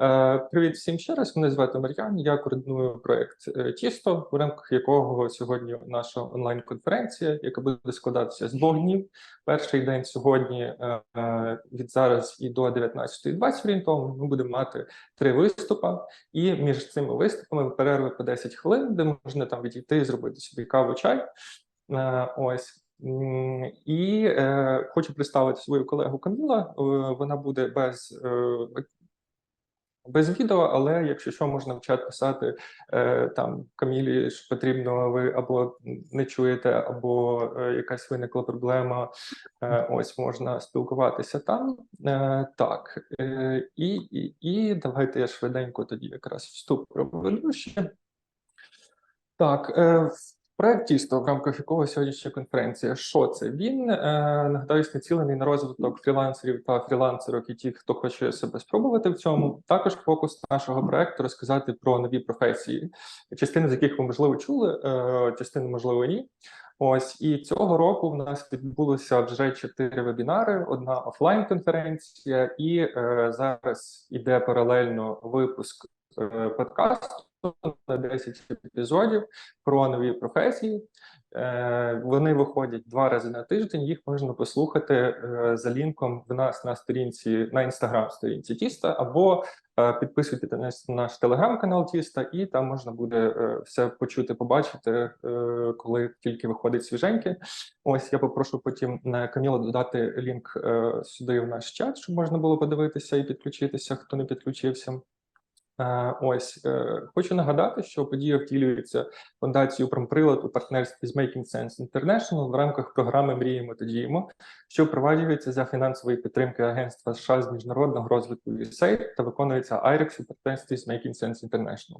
Е, Привіт всім ще раз. Мене звати Мар'ян. Я координую проект е, Тісто, в рамках якого сьогодні наша онлайн-конференція, яка буде складатися з двох днів. Перший день сьогодні е, від зараз і до 19.20 орієнтовно ми будемо мати три виступи, і між цими виступами перерви по 10 хвилин, де можна там відійти, зробити собі каву, чай. Ось. І е, хочу представити свою колегу Каміла. Е, Вона буде без е, без відео, але якщо що, можна в чат писати е, там Камілі ж потрібно, ви або не чуєте, або е, якась виникла проблема. Е, ось можна спілкуватися там. Е, так, е, і, і, і давайте я швиденько тоді якраз вступ проведу ще. Так, е, проект тісто, в рамках якого сьогоднішня конференція. Що це? Він е, нагадаюсь, націлений на розвиток фрілансерів та фрілансерок і ті, хто хоче себе спробувати в цьому. Також фокус нашого проекту розказати про нові професії, частини з яких ви можливо чули, е, частини можливо ні. Ось і цього року в нас відбулося вже чотири вебінари: одна офлайн-конференція, і е, зараз іде паралельно випуск е, подкасту на 10 епізодів про нові професії. Е, Вони виходять два рази на тиждень. Їх можна послухати е, за лінком в нас на сторінці на інстаграм-сторінці Тіста, або е, підписуйтесь на наш телеграм-канал Тіста, і там можна буде все почути, побачити, коли тільки виходить свіженьке. Ось я попрошу потім на Камілу додати лінк сюди в наш чат, щоб можна було подивитися і підключитися, хто не підключився. Е, Ось е, хочу нагадати, що подія втілюється фундацією Промприлад у партнерстві з Making Sense International в рамках програми Мріємо та діємо, що впроваджується за фінансової підтримки Агентства США з міжнародного розвитку USAID та виконується IREX у партнерстві з Making Sense International.